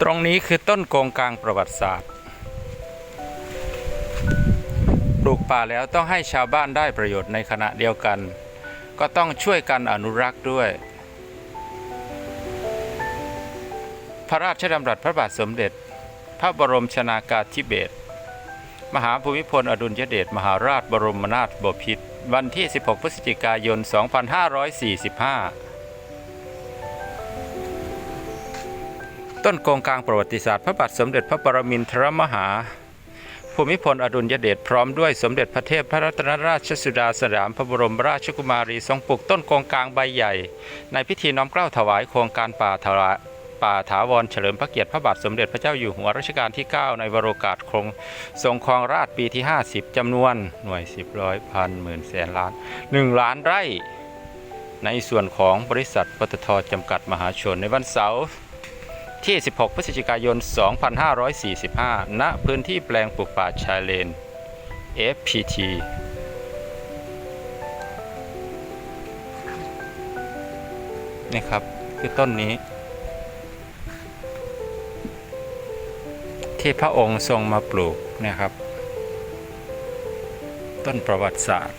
ตรงนี้คือต้นโกงกลางประวัติศาสตร์ ปลูกป่าแล้วต้องให้ชาวบ้านได้ประโยชน์ในขณะเดียวกัน ก็ต้องช่วยกันอนุรักษ์ด้วย พระราชดำรัสพระบาทสมเด็จ พระบรมชนากาธิเบศรมหาภูมิพลอดุลยเดชมหาราชบรมนาถบพิตรวันที่ 16 พฤศจิกายน 2545 ต้นโกงกลางประวัติศาสตร์พระบาทสมเด็จพระปรมินทรมหา ภูมิพลอดุลยเดชพร้อมด้วยสมเด็จพระเทพพระรัตนราชสุดาสยามพระบรมราชกุมารีทรงปลูกต้นโกงกลางใบใหญ่ ในพิธีน้อมเกล้าถวายโครงการป่าถวายป่าถาวรเฉลิมพระเกียรติพระบาทสมเด็จพระเจ้าอยู่หัวรัชกาลที่ 9 ในวโรกาสครงทรงครองราชปีที่ 50จำนวนหน่วย 10ร้อยพันหมื่นแสนล้าน 1 ล้านไร่ ในส่วนของบริษัทปตทจำกัดมหาชนในวันเสาร์ ที่ 16 พฤศจิกายน 2545 ณ พื้นที่แปลงปลูกป่าชายเลน FPT นี่ครับ คือต้นนี้ ที่พระองค์ทรงมาปลูกนะครับ ต้นประวัติศาสตร์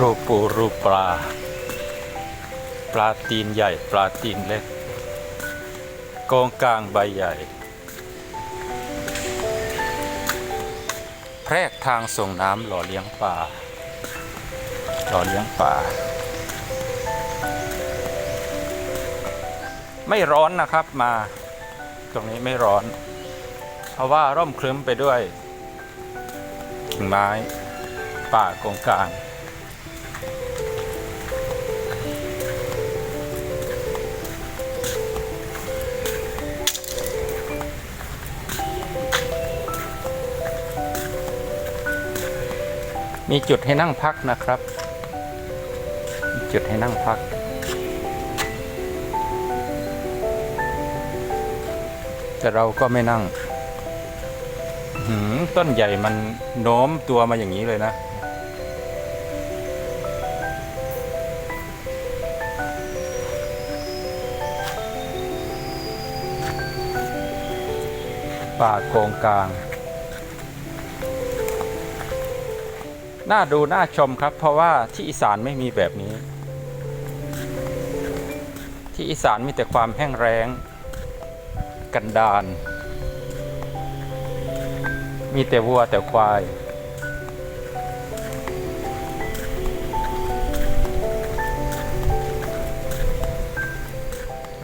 รูปปูรูปปลา ปลาตีนใหญ่ปลาตีนเล็กโกงกลางใบใหญ่ แพรกทางส่งน้ำหล่อเลี้ยงปลาหล่อเลี้ยงปลาไม่ร้อนนะครับมา ตรงนี้ไม่ร้อน เพราะว่าร่มครึ้มไปด้วยกิ่งไม้ป่าโกงกลาง มีจุดให้นั่งพักนะครับ จุดให้นั่งพัก แต่เราก็ไม่นั่งต้นใหญ่มันโน้มตัวมาอย่างนี้เลยนะป่าโกงกลาง น่าดูน่าชมครับ เพราะว่าที่อีสานไม่มีแบบนี้ ที่อีสานมีแต่ความแห้งแล้งกันดาน มีแต่วัวแต่ควาย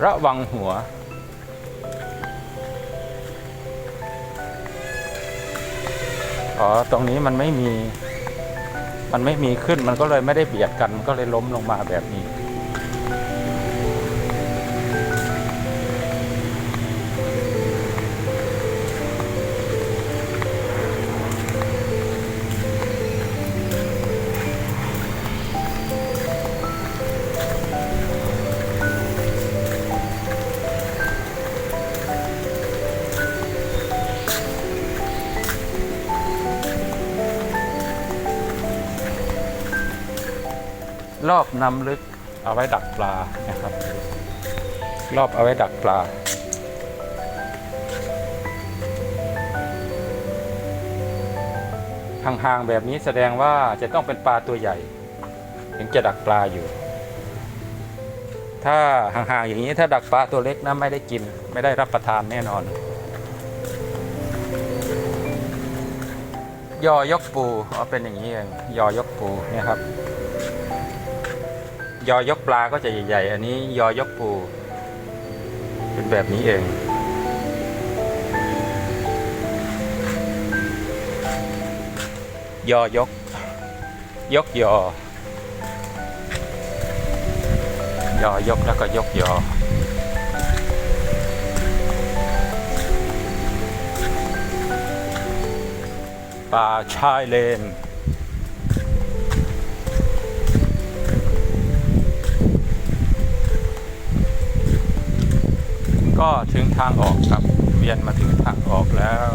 ระวังหัวอ๋อ ตรงนี้มันไม่มี มันไม่มีขึ้นมันก็เลยไม่ได้เบียดกันก็เลยล้มลงมาแบบนี้ รอบน้ำลึกเอาไว้ดักปลานะครับ รอบเอาไว้ดักปลา ห่างๆแบบนี้แสดงว่าจะต้องเป็นปลาตัวใหญ่ ถึงจะดักปลาอยู่ ถ้าห่างๆอย่างนี้ถ้าดักปลาตัวเล็กนะไม่ได้กิน ไม่ได้รับประทานแน่นอน ยอยกปูเอ๋อเป็นอย่างนี้เองยอยกปูเนี่ยครับ ยอยกปลาก็จะใหญ่ ๆ อันนี้ยอยกปู เป็นแบบนี้เอง ยอยก ยกยอ ยอยกแล้วก็ยกยอป่าชายเลน ก็ถึงทางออกครับเวียนมาถึงทางออกแล้ว